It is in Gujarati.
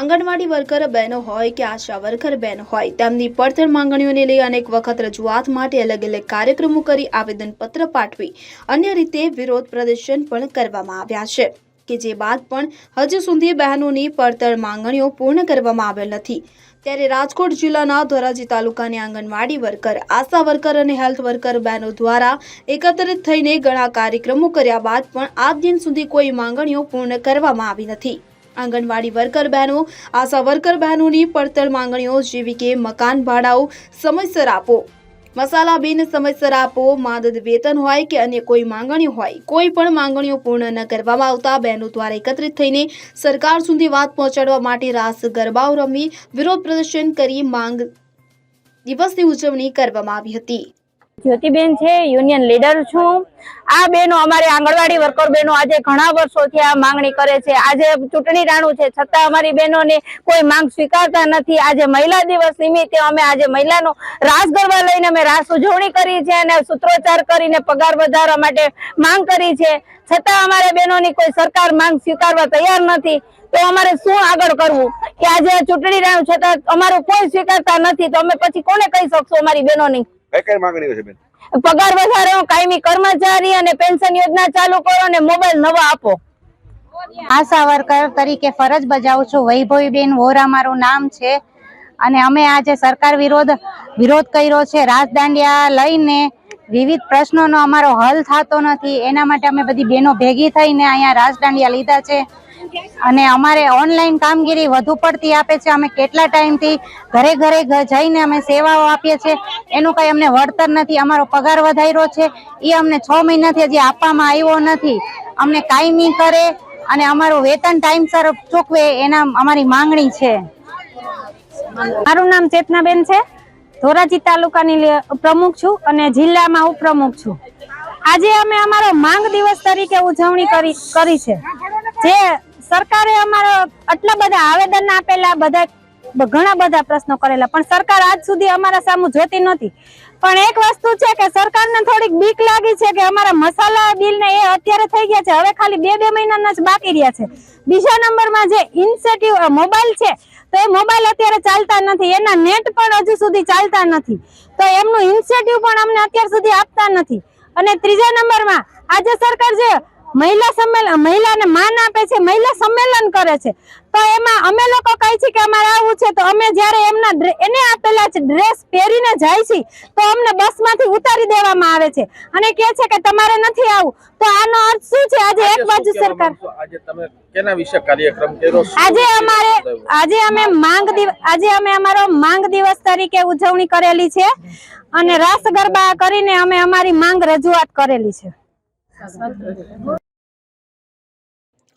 આંગણવાડી વર્કર બહેનો હોય કે આશા વર્કર બહેનો હોય, તેમની પડતર માંગણીઓને લઈ અનેક વખત રજૂઆત માટે અલગ અલગ કાર્યક્રમો કરી આવેદનપત્ર પાઠવી, અન્ય રીતે વિરોધ પ્રદર્શન પણ કરવામાં આવ્યા છે. કે જે બાદ પણ હજુ સુધી બહેનોની પડતર માંગણીઓ પૂર્ણ કરવામાં આવેલ નથી. ત્યારે રાજકોટ જિલ્લાના ધોરાજી તાલુકાની આંગણવાડી વર્કર, આશા વર્કર અને હેલ્થ વર્કર બહેનો દ્વારા એકત્રિત થઈને ઘણા કાર્યક્રમો કર્યા બાદ પણ આજ દિન સુધી કોઈ માંગણીઓ પૂર્ણ કરવામાં આવી નથી. આંગણવાડી વર્કર બહેનો આશા વર્કર બહેનોની પડતર માંગણીઓ જેવી કે મકાન ભાડાઓ, સમયસર આપો. મસાલા બિન સમયસર આપો, માદદ વેતન હોય કે અન્ય કોઈ માંગણીઓ હોય, કોઈ પણ માંગણીઓ પૂર્ણ ન કરવામાં આવતા બહેનો દ્વારા એકત્રિત થઈને સરકાર સુધી વાત પહોંચાડવા માટે રાસ ગરબાઓ રમી વિરોધ પ્રદર્શન કરી માંગ દિવસની ઉજવણી કરવામાં આવી હતી. જ્યોતિબેન છે યુનિયન લીડર છું. આ બેનો અમારે આંગણવાડી વર્કર બેનો આજે ઘણા વર્ષોથી આ માંગણી કરે છે. આજે ચૂંટણી રાણું છે, છતાં અમારી બહેનોને કોઈ માંગ સ્વીકારતા નથી. આજે મહિલા દિવસ નિમિત્તે અમે આજે મહિલાનો રાસ ગરબા લઈને અમે રાસ ઉજવણી કરી છે અને સૂત્રોચ્ચાર કરીને પગાર વધારવા માટે માંગ કરી છે. છતાં અમારે બહેનોની કોઈ સરકાર માંગ સ્વીકારવા તૈયાર નથી. તો અમારે શું આગળ કરવું? કે આજે ચૂંટણી રાણું છતાં અમારું કોઈ સ્વીકારતા નથી. તો અમે પછી કોને કહી શકશું અમારી બહેનોની? કઈ કઈ માંગણીઓ છે બેન? પગાર વધારો કાયમી કર્મચારી અને પેન્શન યોજના ચાલુ કરો અને મોબાઈલ નવા આપો. આશા વર્કર તરીકે ફરજ બજાવું છું. વૈભવીબેન વોરા મારું નામ છે અને અમે આજે સરકાર વિરોધ વિરોધ કર્યો છે. રાજદાંડિયા લઈને વિવિધ પ્રશ્નોનો અમારો હલ થતો નથી. એના માટે અમે બધી બહેનો ભેગી થઈને અહીંયા રાજદાંડિયા લીધા છે. અને અમારે ઓનલાઈન કામગીરી વધુ પડતી આપે છે. અમે કેટલા ટાઈમથી ઘરે ઘરે જઈને અમે સેવાઓ આપીએ છીએ. એનું કઈ અમને વળતર નથી. અમારો પગાર વધાર્યો છે. એ અમને છ મહિનાથી હજી આપવામાં આવ્યો નથી. અમને કાયમી કરે અને અમારું વેતન ટાઈમસર ચૂકવે એના અમારી માંગણી છે. મારું નામ ચેતનાબેન છે. ધોરાજી તાલુકાની પ્રમુખ છું અને જિલ્લામાં ઉપપ્રમુખ છું. આજે અમે અમારો માંગ દિવસ તરીકે ઉજવણી કરી કરી છે. જે સરકારે અમારો આટલા બધા આવેદન આપેલા, બધા ઘણા બધા પ્રશ્નો કરેલા, પણ સરકાર આજ સુધી અમારા સામું જોતી નથી પણ એક વસ્તુ છે કે સરકારને થોડીક બીક લાગી છે કે અમારા મસાલા બિલ ને એ અત્યારે થઈ ગયા છે, હવે ખાલી બે બે મહિનાના જ બાકી રહ્યા છે. બીજા નંબરમાં જે ઇન્સેટિવ મોબાઈલ છે, તો એ મોબાઈલ અત્યારે ચાલતા નથી, એના નેટ પણ હજુ સુધી ચાલતા નથી. તો એમનું ઇન્સેટિવ પણ અમને અત્યાર સુધી આપતા નથી. અને ત્રીજા નંબરમાં આજે સરકાર જે મહિલા સંમેલન મહિલાને માન આપે છે મહિલા સંમેલન કરે છે. તો એમાં અમે લોકો કહી છે કે અમારે આવું છે તો અમે જ્યારે એમના એને આપેલા છે ડ્રેસ પહેરીને જાય છે તો અમને બસમાંથી ઉતારી દેવામાં આવે છે. અને કહે છે કે તમારે નથી આવું. તો આનો અર્થ શું છે? આજે એક બાજુ સરકાર આજે તમે કેના વિશે કાર્યક્રમ કર્યો? આજે અમારે આજે અમે માંગ દિવસ આજે અમે અમારો માંગ દિવસ તરીકે ઉજવણી કરેલી છે. અને રાસ ગરબા કરીને અમે અમારી માંગ રજૂઆત કરેલી છે.